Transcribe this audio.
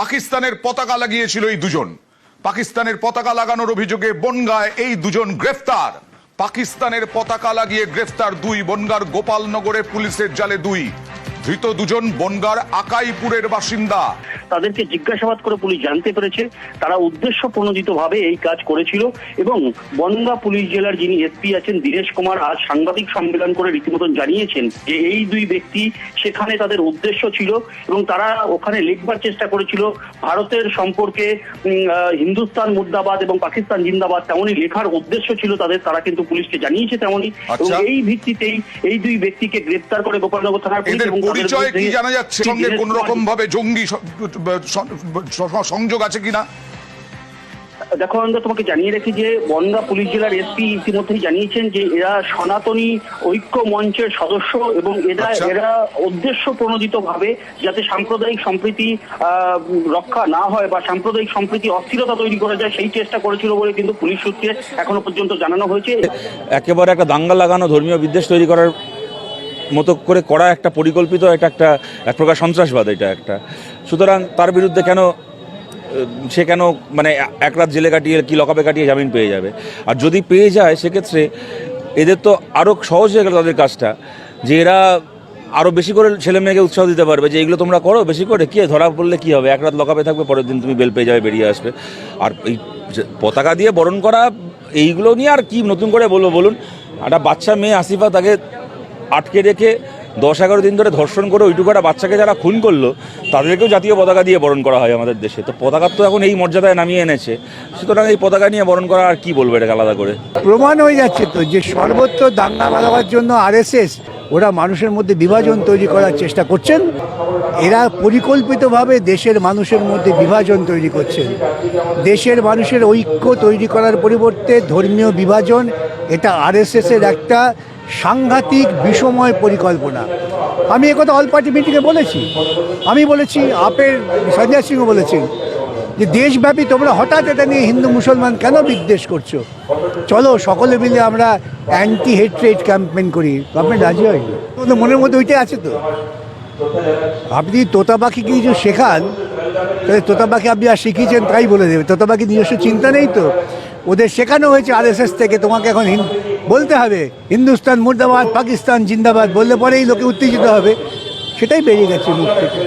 পাকিস্তানের পতাকা লাগিয়েছিল এই দুজন। পাকিস্তানের পতাকা লাগানোর অভিযোগে বনগায় এই দুজন গ্রেফতার। পাকিস্তানের পতাকা লাগিয়ে গ্রেফতার দুই বনগার গোপালনগরে পুলিশের জালে দুই। ধৃত দুজন বনগার আকাইপুরের বাসিন্দা। তাদেরকে জিজ্ঞাসাবাদ করে পুলিশ জানতে পেরেছে তারা উদ্দেশ্য প্রণোদিত ভাবে এই কাজ করেছিল এবং বনগা পুলিশ জেলার যিনি এসপি আছেন দীনেশ কুমার আজ সাংবাদিক সম্মেলন করে রীতিমতন জানিয়েছেন যে এই দুই ব্যক্তি সেখানে তাদের উদ্দেশ্য ছিল এবং তারা ওখানে লিখবার চেষ্টা করেছিল ভারতের সম্পর্কে হিন্দুস্তান মুর্দাবাদ এবং পাকিস্তান জিন্দাবাদ তেমনই লেখার উদ্দেশ্য ছিল তাদের তারা কিন্তু পুলিশকে জানিয়েছে তেমনই এবং আচ্ছা। এই ভিত্তিতেই এই দুই ব্যক্তিকে গ্রেপ্তার করে গোপালনগর থানার পুলিশ এবং পরিচয় কি জানা যাচ্ছে সঙ্গে কোন রকম ভাবে জঙ্গি সংযোগ আছে কিনা দেখো আমরা তোমাকে জানিয়ে রাখি যে বনগা পুলিশ জেলার এসপি ইতিমধ্যেই জানিয়েছেন যে এরা সনাতনী ঐক্য মঞ্চের সদস্য এবং এরা আচ্ছা। এরা উদ্দেশ্য প্রণোদিত ভাবে যাতে সাম্প্রদায়িক সম্প্রীতি রক্ষা না হয় বা সাম্প্রদায়িক সম্প্রীতি অস্থিরতা তৈরি করা যায় সেই চেষ্টা করেছিল বলে কিন্তু পুলিশ সূত্রে এখনও পর্যন্ত জানানো হয়েছে একেবারে একটা দাঙ্গা লাগানো ধর্মীয় বিদ্বেষ তৈরি করার মতো করে করা একটা পরিকল্পিত, এটা একটা, এক প্রকার সন্ত্রাসবাদ এটা একটা। সুতরাং তার বিরুদ্ধে কেন, সে কেন মানে এক রাত জেলে কাটিয়ে কি লকাপে কাটিয়ে জামিন পেয়ে যাবে? আর যদি পেয়ে যায়, সেক্ষেত্রে এদের তো আরও সহজ হয়ে গেল তাদের কাজটা, যে এরা আরও বেশি করে ছেলে মেয়েকে উৎসাহ দিতে পারবে, যে এগুলো তোমরা করো, বেশি করে, কি ধরা পড়লে কি হবে? এক রাত লকাপে থাকবে, পরের দিন তুমি বেল পেয়ে যাবে, বেরিয়ে আসবে। আর এই পতাকা দিয়ে বরণ করা, এইগুলো নিয়ে আর কি নতুন করে বলব বলুন? একটা বাচ্চা মেয়ে আসিফা তাকে আটকে রেখে দশ এগারো দিন ধরে ধর্ষণ করে ওইটুকু একটা বাচ্চাকে যারা খুন করল, তাদেরকেও জাতীয় পতাকা দিয়ে বরণ করা হয় আমাদের দেশে। তো পতাকার তো এখন এই মর্যাদায় নামিয়ে এনেছে। সুতরাং এই পতাকা নিয়ে বরণ করা আর কি বলব এটাকে আলাদা করে? প্রমাণ হয়ে যাচ্ছে তো যে সর্বত্র দাঙ্গা বাঁধাবার জন্য আরএসএস, ওরা মানুষের মধ্যে বিভাজন তৈরি করার চেষ্টা করছেন। এরা পরিকল্পিতভাবে দেশের মানুষের মধ্যে বিভাজন তৈরি করছেন। দেশের মানুষের ঐক্য তৈরি করার পরিবর্তে ধর্মীয় বিভাজন, এটা আরএসএসের একটা সাংঘাতিক বিষময় পরিকল্পনা। আমি একথা অল পার্টি মিটিংয়ে বলেছি। আমি বলেছি, আপের সঞ্জয় সিংও বলেছেন যে, দেশব্যাপী তোমরা হঠাৎ এটা নিয়ে হিন্দু মুসলমান কেন বিদ্বেষ করছ? চলো, সকলে মিলে আমরা অ্যান্টি হেট্রেড ক্যাম্পেইন করি। গভর্নমেন্ট রাজি হয়নি? তোমাদের মনের মধ্যে ওইটাই আছে তো? আপনি তোতা পাখিকে কিছু শেখান? তাহলে তোতা পাখি আপনি আর শিখিয়েছেন তাই বলে দেবে। তোতা পাখি নিজস্ব চিন্তা নেই তো? ওদের শেখানো হয়েছে আরএসএস থেকে, তোমাকে এখন বলতে হবে। হিন্দুস্তান, মুর্দাবাদ, পাকিস্তান, জিন্দাবাদ, বললে পরেই লোকে উত্তেজিত হবে। সেটাই বেরিয়ে গেছে মুখ থেকে।